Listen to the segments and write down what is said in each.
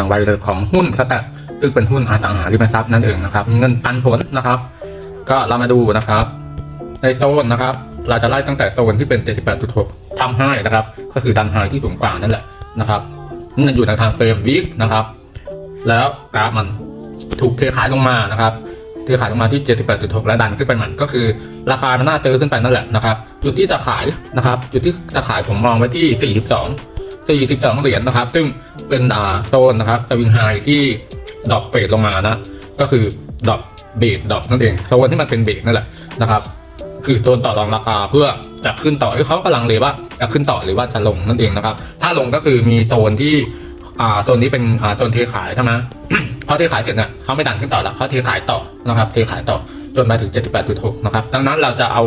อย่างไวเลยของหุ้นสแตทซึ่งเป็นหุ้นอสังหาริมทรัพย์นั่นเองนะครับ เงินปันผลนะครับ ก็เรามาดูนะครับ ในโซนนะครับ เราจะไล่ตั้งแต่โซนที่เป็น 78.6ทำให้นะครับ ก็คือดันไฮที่สูงกว่านั่นแหละนะครับนี่นอยู่ในทางเฟรมวิกนะครับ แล้วกราฟมันถูกเทขายลงมานะครับเทขายลงมาที่ 78.6 และดันขึ้นไปหมันก็คือ ราคามันน่าเจอขึ้นไปนั่นแหละนะครับ จุดที่จะขายนะครับ จุดที่จะขายผมมองไว้ที่ 42 42 เหรียญนะครับ ซึ่งเป็นอ่าโซนนะครับสวิงไฮที่ดรอปเฟดลงมานะ ก็คือดรอปเบรดดรอปนั่นเองโซนที่มันเป็นเบรกนั่นแหละนะครับคือโซนต่อรองราคาเพื่อจะขึ้นต่อเขากำลังเลยว่าจะขึ้นต่อหรือว่าจะลงนั่นเองนะครับ ถ้าลงก็คือมีโซนที่อ่าโซนนี้เป็นอ่าโซนเทขายใช่ไหมพอเทขายเสร็จเนี่ยเขาไม่ดันขึ้นต่อแล้วเขาเทขายต่อนะครับ เทขายต่อจนมาถึง 78.6 นะครับ ดังนั้นเราจะเอา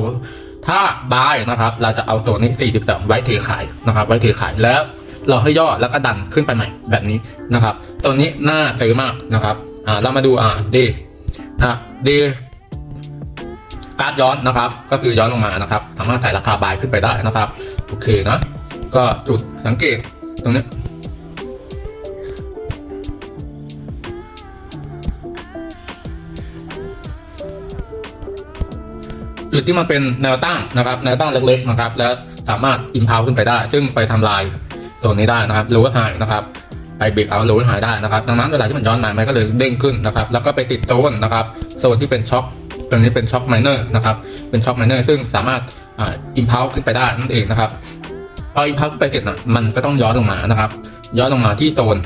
ถ้าบายนะครับ เราจะเอาตัวนี้ 42 ไว้เทขายนะครับ ไว้เทขายแล้ว เราให้ย่อแล้วก็ดันขึ้นไปใหม่แบบนี้นะครับตัวนี้น่าซื้อมากนะครับอ่าเรามาดูอ่าดีนะดีการ์ดย้อนนะครับ ก็คือย้อนลงมานะครับ สามารถใส่ราคาบายขึ้นไปได้นะครับโอเคนะก็จุดสังเกตตรงนี้จุดที่มันเป็นแนวตั้งนะครับ แนวตั้งเล็กๆนะครับ แล้วสามารถอินพาวขึ้นไปได้ ซึ่งไปทำลาย ตัวนี้ได้นะครับโลว์ไฮนะครับไปเบรกเอาโลว์ไฮได้นะครับ ดังนั้นเวลาที่มันย้อนมามันก็เลยเด้งขึ้นนะครับ แล้วก็ไปติดโซนนะครับโซนที่เป็นช็อคตรงนี้เป็นช็อคไมเนอร์นะครับ เป็นช็อคไมเนอร์ซึ่งสามารถอินพาวขึ้นไปได้นั่นเองนะครับพออินพาวขึ้นไปเสร็จนะมันก็ต้องย้อนลงมานะครับ ย้อนลงมาที่โซน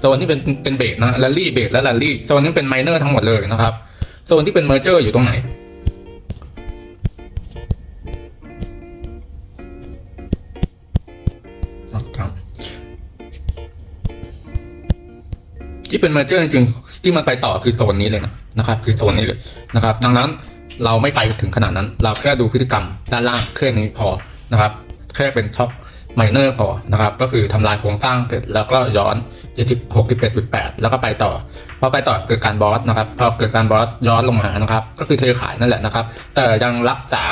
โซนที่เป็นเป็นเบรกนะแรลลี่เบรกและแรลลี่โซนนี้เป็นไมเนอร์ทั้งหมดเลยนะครับโซนที่เป็นเมอร์เจอร์อยู่ตรงไหน ที่เป็นเมอร์เจอร์จริงๆที่มันไปต่อคือโซนนี้เลยนะนะครับ คือโซนนี้เลยนะครับ ดังนั้นเราไม่ไปถึงขนาดนั้น เราแค่ดูพฤติกรรมด้านล่างแค่นี้พอนะครับ แค่เป็นช็อคไมเนอร์พอนะครับ ก็คือทำลายโครงสร้างเสร็จแล้วก็ย้อน61.8แล้วก็ไปต่อ พอไปต่อเกิดการบอสนะครับ พอเกิดการบอสย้อนลงมานะครับ ก็คือเทขายนั่นแหละนะครับ แต่ยังรักษา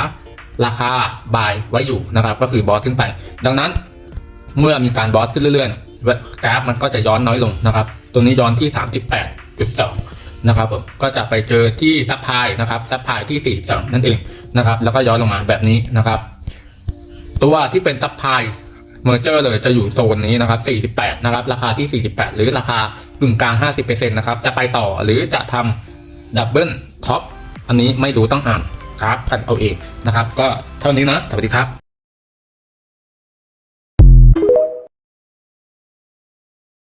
ราคาบายไว้อยู่นะครับ ก็คือบอสขึ้นไป ดังนั้นเมื่อมีการบอสขึ้นเรื่อยๆกราฟมันก็จะย้อนน้อยลงนะครับ ตัวนี้ย้อนที่38.2นะครับผมก็จะไปเจอที่ซัพพลายนะครับซัพพลายที่ 42 นั่นเองนะครับ แล้วก็ย้อนลงมาแบบนี้นะครับ ตัวที่เป็นซัพพลายเมอร์เจอร์เลยจะอยู่โซนนี้นะครับ 48 นะครับ ราคาที่ 48 หรือราคากึ่งกลาง 50%นะครับ จะไปต่อหรือจะทำดับเบิลท็อปอันนี้ไม่รู้ต้องอ่านกราฟกันเอาเองนะครับ ก็เท่านี้นะ สวัสดีครับ